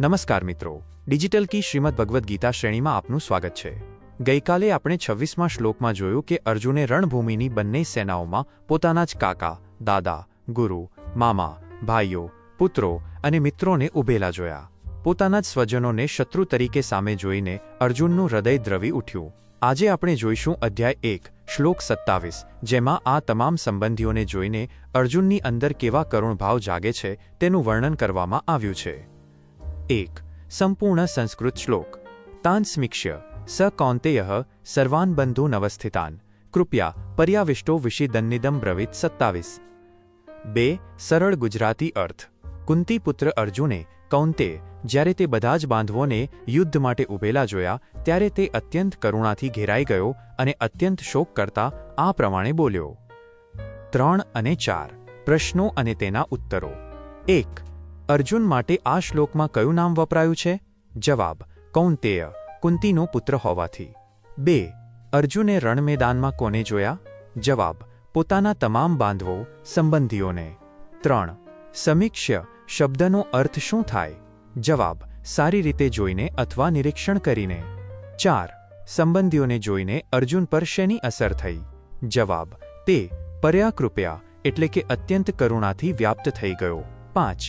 નમસ્કાર મિત્રો. ડિજિટલ કી શ્રીમદ ભગવદ્ ગીતા શ્રેણીમાં આપનું સ્વાગત છે. ગઈકાલે આપણે છવ્વીસમાં શ્લોકમાં જોયું કે અર્જુને રણભૂમિની બંને સેનાઓમાં પોતાના જ કાકા, દાદા, ગુરુ, મામા, ભાઈઓ, પુત્રો અને મિત્રોને ઉભેલા જોયા. પોતાના જ સ્વજનોને શત્રુ તરીકે સામે જોઈને અર્જુનનું હૃદય દ્રવી ઉઠ્યું. આજે આપણે જોઈશું અધ્યાય એક, શ્લોક સત્તાવીસ, જેમાં આ તમામ સંબંધીઓને જોઈને અર્જુનની અંદર કેવા કરુણ ભાવ જાગે છે તેનું વર્ણન કરવામાં આવ્યું છે. એક સંપૂર્ણ સંસ્કૃત શ્લોક તાન સ્મિક્ષ્ય સ કૌંતેય સર્વાન બંધુ નવસ્થિતાન કૃપયા પર્યાવિષ્ટો વિષિદન્નિદમ બ્રવિત સત્તાવીસ બે સરળ ગુજરાતી અર્થ કુંતીપુત્ર અર્જુને કૌંતે જ્યારે તે બધા જ બાંધવોને યુદ્ધ માટે ઉભેલા જોયા ત્યારે તે અત્યંત કરુણાથી ઘેરાઈ ગયો અને અત્યંત શોક કરતા આ પ્રમાણે બોલ્યો ત્રણ અને ચાર પ્રશ્નો અને તેના ઉત્તરો એક અર્જુન માટે આ શ્લોકમાં કયું નામ વપરાયું છે? જવાબ, કૌંતેય, કુંતીનો પુત્ર હોવાથી. બે, અર્જુને રણમેદાનમાં કોને જોયા? જવાબ, પોતાના તમામ બાંધવો, સંબંધીઓને. ત્રણ સમીક્ષ્ય શબ્દનો અર્થ શું થાય? જવાબ, સારી રીતે જોઈને અથવા નિરીક્ષણ કરીને. ચાર, સંબંધીઓને જોઈને અર્જુન પર શેની અસર થઈ? જવાબ, તે, પર્યાકૃપયા, એટલે કે અત્યંત કરુણાથી વ્યાપ્ત થઈ ગયો. પાંચ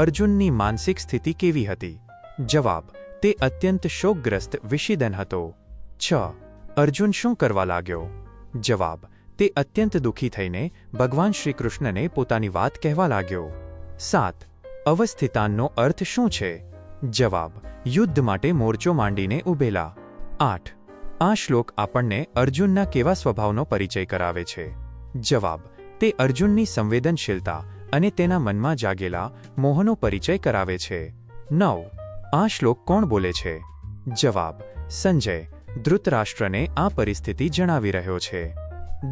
અર્જુનની માનસિક સ્થિતિ કેવી હતી? જવાબ, તે અત્યંત શોકગ્રસ્ત વિષિદન હતો. છ, અર્જુન શું કરવા લાગ્યો? જવાબ, તે અત્યંત દુઃખી થઈને ભગવાન શ્રીકૃષ્ણને પોતાની વાત કહેવા લાગ્યો. સાત, અવસ્થિતાનનો અર્થ શું છે? જવાબ, યુદ્ધ માટે મોરચો માંડીને ઉભેલા. આઠ, આ શ્લોક આપણને અર્જુનના કેવા સ્વભાવનો પરિચય કરાવે છે? જવાબ, તે અર્જુનની સંવેદનશીલતા અને તેના મનમાં જાગેલા મોહનો પરિચય કરાવે છે. નવ. આ શ્લોક કોણ બોલે છે? જવાબ. સંજય, ધૃતરાષ્ટ્રને આ પરિસ્થિતિ જણાવી રહ્યો છે.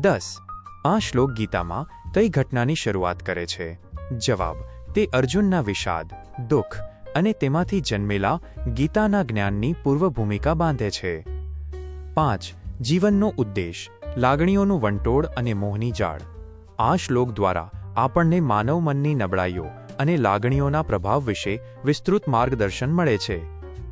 દસ. આ શ્લોક ગીતામાં કઈ ઘટનાની શરૂઆત કરે છે? જવાબ. તે અર્જુનના વિષાદ, દુઃખ અને તેમાંથી જન્મેલા ગીતાના જ્ઞાનની પૂર્વ ભૂમિકા બાંધે છે. પાંચ. જીવનનો ઉદ્દેશ, લાગણીઓનું વંટોળ અને મોહની જાળ. આ શ્લોક દ્વારા આપણને માનવ મનની નબળાઈઓ અને લાગણીઓના પ્રભાવ વિશે વિસ્તૃત માર્ગદર્શન મળે છે.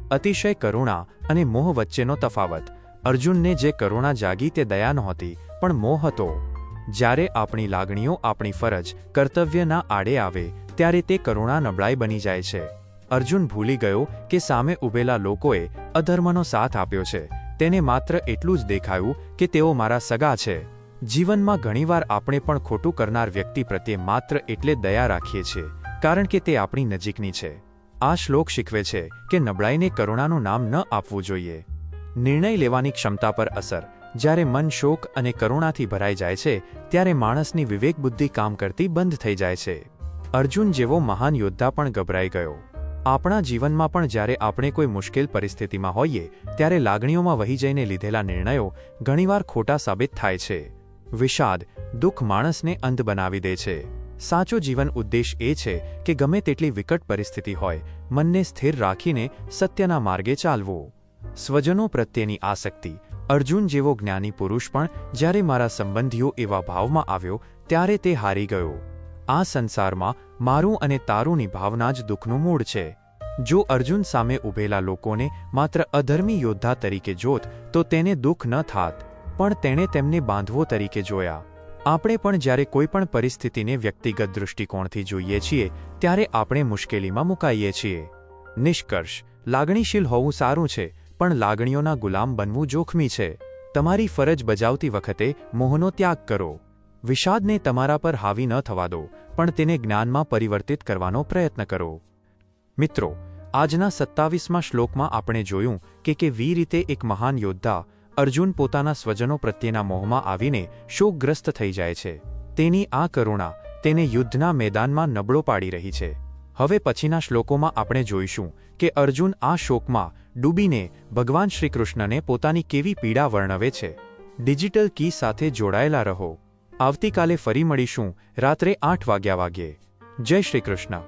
અતિશય કરુણા અને મોહ વચ્ચેનો તફાવત. અર્જુનને જે કરુણા જાગી તે દયા નહોતી, પણ મોહ હતો. જ્યારે આપણી લાગણીઓ આપણી ફરજ, કર્તવ્યના આડે આવે, ત્યારે તે કરુણા નબળાઈ બની જાય છે. અર્જુન ભૂલી ગયો કે સામે ઊભેલા લોકોએ અધર્મનો સાથ આપ્યો છે. તેને માત્ર એટલું જ દેખાયું કે તેઓ મારા સગા છે. જીવનમાં ઘણીવાર આપણે પણ ખોટું કરનાર વ્યક્તિ પ્રત્યે માત્ર એટલે દયા રાખીએ છીએ, કારણ કે તે આપણી નજીકની છે. આ શ્લોક શીખવે છે કે નબળાઈને કરુણાનું નામ ન આપવું જોઈએ. નિર્ણય લેવાની ક્ષમતા પર અસર. જ્યારે મન શોક અને કરુણાથી ભરાઈ જાય છે, ત્યારે માણસની વિવેક બુદ્ધિ કામ કરતી બંધ થઈ જાય છે. અર્જુન જેવો મહાન યોદ્ધા પણ ગભરાઈ ગયો. આપણા જીવનમાં પણ જ્યારે આપણે કોઈ મુશ્કેલ પરિસ્થિતિમાં હોઈએ, ત્યારે લાગણીઓમાં વહી જઈને લીધેલા નિર્ણયો ઘણીવાર ખોટા સાબિત થાય છે. વિષાદ દુઃખ માણસને અંધ બનાવી દે છે. સાચો જીવન ઉદ્દેશ એ છે કે ગમે તેટલી વિકટ પરિસ્થિતિ હોય, મનને સ્થિર રાખીને સત્યના માર્ગે ચાલવું. સ્વજનો પ્રત્યેની આસક્તિ, અર્જુન જેવો જ્ઞાની પુરુષ પણ જ્યારે મારા સંબંધીઓ એવા ભાવમાં આવ્યો, ત્યારે તે હારી ગયો. આ સંસારમાં મારું અને તારુંની ભાવના જ દુઃખનું મૂળ છે. જો અર્જુન સામે ઊભેલા લોકોને માત્ર અધર્મી યોદ્ધા તરીકે જોત, તો તેને દુઃખ ન થાત. પણ તેણે તેમને બાંધવો તરીકે જોયા. આપણે પણ જ્યારે કોઈ પણ પરિસ્થિતિને વ્યક્તિગત દૃષ્ટિકોણથી જોઈએ છીએ, ત્યારે આપણે મુશ્કેલીમાં મુકાઈએ છીએ. નિષ્કર્ષ, લાગણીશીલ હોવું સારું છે, પણ લાગણીઓના ગુલામ બનવું જોખમી છે. તમારી ફરજ બજાવતી વખતે મોહનો ત્યાગ કરો. વિષાદને તમારા પર હાવી ન થવા દો, પણ તેને જ્ઞાનમાં પરિવર્તિત કરવાનો પ્રયત્ન કરો. મિત્રો, આજના સત્તાવીસમાં શ્લોકમાં આપણે જોયું કે કેવી રીતે એક મહાન યોદ્ધા અર્જુન પોતાના સ્વજનો પ્રત્યેના મોહમાં આવીને શોકગ્રસ્ત થઈ જાય છે. તેની આ કરુણા તેને યુદ્ધના મેદાનમાં નબળો પાડી રહી છે. હવે પછીના શ્લોકોમાં આપણે જોઈશું કે અર્જુન આ શોકમાં ડૂબીને ભગવાન શ્રીકૃષ્ણને પોતાની કેવી પીડા વર્ણવે છે. ડિજિટલ કી સાથે જોડાયેલા રહો. આવતીકાલે ફરી મળીશું રાત્રે આઠ વાગ્યા વાગ્યે. જય શ્રી કૃષ્ણ